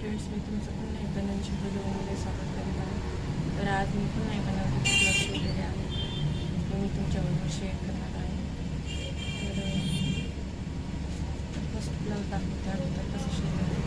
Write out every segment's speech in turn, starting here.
Friends मी. तुमचं पुन्हा एकदा नवीन व्हिडिओमध्ये स्वागत करीत आहे तर आज मी पुन्हा एका नवीन ब्लॉग केलेले आहे ते मी तुमच्याबरोबर शेअर करणार आहे. तर फर्स्ट ब्लॉग दाखवते अगोदर कसं शेअर करते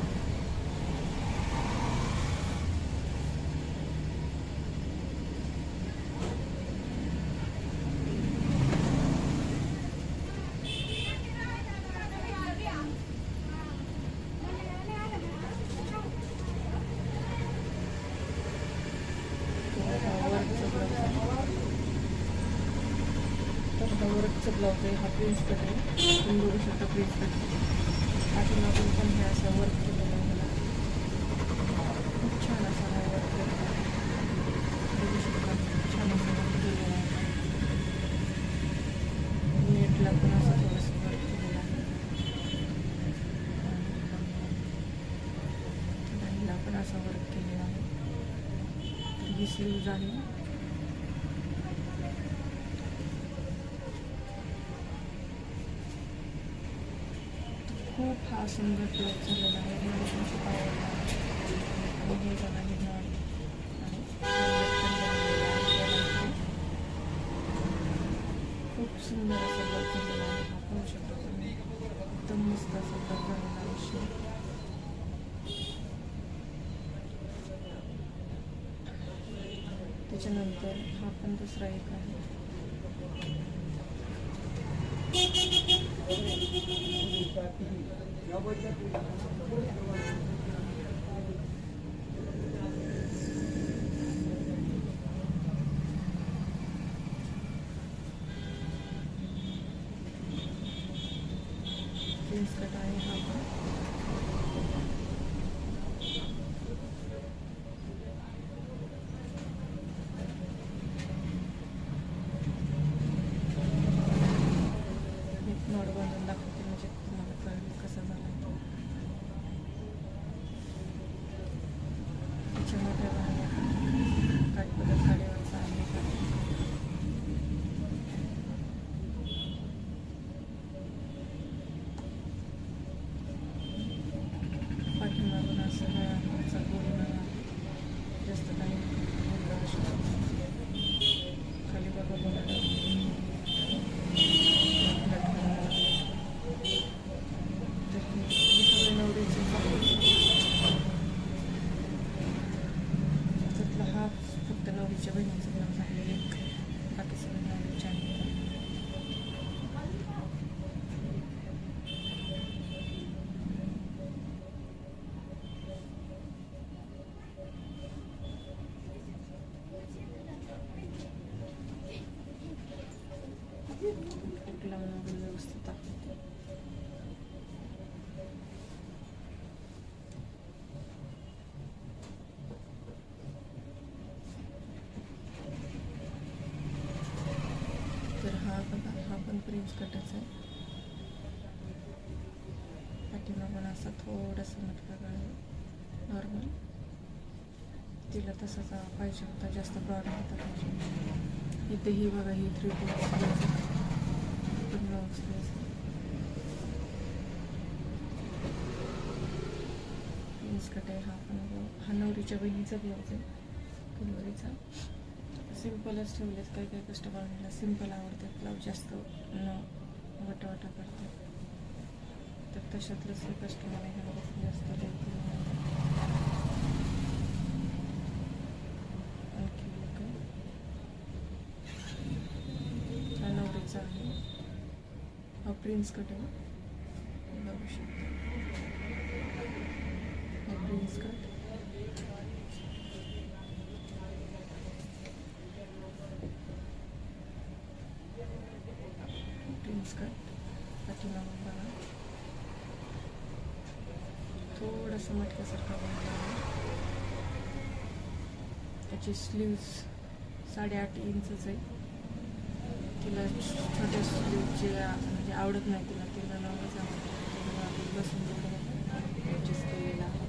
वर्कचं ब्लाऊज आहे तर वर्कचं ब्लाऊज आहे हा प्रिन्स कट आहे तुम्ही बघू शकता प्रिन्स कट पाठीमागून पण हे असं वर्क केलेलं आहे मला खूप छान असा हा वर्क केलेला बघू शकता खूप छान असा वर्क केलेलं आहे नेटला पण असं थोडंसं वर्क केलेलं आहे बाईला पण असा वर्क केलेला आहे तर ही स्लीव्ज आहे खूप हा सुंदर ब्लॉग झालेला आहे खूप आवडला आणि हे बघा सुंदर असं ब्लॉग झालेला आहे हा पाहू शकता एकदम मस्त असं ब्लॉग झालेला आहे. त्याच्यानंतर हा पण दुसरा एक आहे जास्त काही खाली बघा बघा हे सगळे नवरीचे हा फक्त नवरीच्या बहिणीचं ब्लाऊज आहे एक बाकी सगळे नवरीचे आहेत कुठला वगैरे व्यवस्थित दाखवते तर हा बघा हा पण प्रिन्स कटच आहे पाठीमागून असा थोडंसं म्हटलं नॉर्मल तिला तसाच पाहिजे होता जास्त ब्रॉड होता पाहिजे इथे ही बघा ही थ्री टू पण ब्लाऊज प्लेस कट आहे हा पण हा नवरीच्या बहिणीचा ब्लाऊज आहे. फुलवरीचा सिम्पलच ठेवलेत. काही काही कस्टमरला सिंपल आवडतात. ब्लाऊज जास्त न वटावटा करतात. तर तशातलंच हे कस्टमर आहे ह्याला खूप जास्त आणखी एक हा नवरीचा आहे हा प्रिन्स कट आहे बघू शकता हा प्रिन्स कट प्रिन्स कट पाठीमागून बघा थोडंसं मटक्यासारखा बनला आहे त्याची स्लीव्ज साडेआठ इंचच आहे. तिला छोट्या स्लीवचे म्हणजे आवडत नाही तिला तिला नवरच आवडतं त्याच्यामुळे आपण बसून ॲडजस्ट केलेला आहे.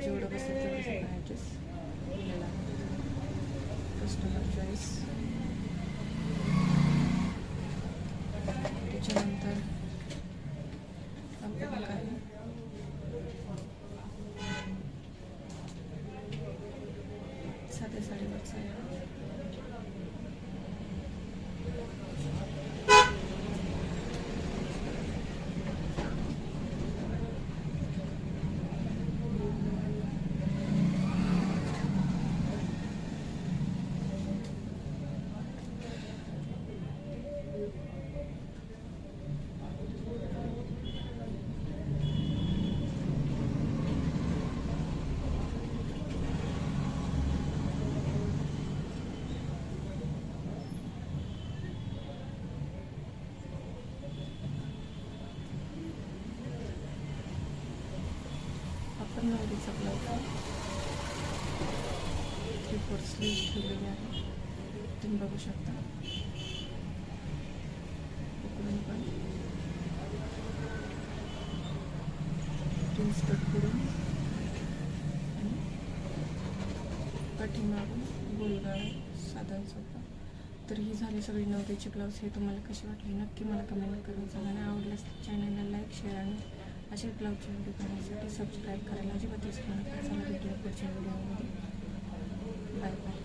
जेवढं बसेल तेवढं ॲडजस्ट केलेला आहे कस्टमर चॉईस त्याच्यानंतर वर्क आहे साध्या साडीवरचा आहे आपण नवरीचा ब्लाउज थ्री फोर स्लीव ठेवलेली आहे. तुम्ही बघू शकता. उकडून पण. प्रिन्स कट करून. आणि पाठीमागून गोलगाळ साधन सोपा तर ही झाली सगळी नवरीची ब्लाऊज हे तुम्हाला कशी वाटली? नक्की मला कमेंट करून सांगा. आणि आवडल्यास चॅनलला लाईक शेअर आणि असे ब्लाऊजचे व्हिडिओ पाहण्यासाठी सबस्क्राईब करायला अजिबात विसरू नका. चला व्हिडिओ पुढच्या व्हिडिओमध्ये bye.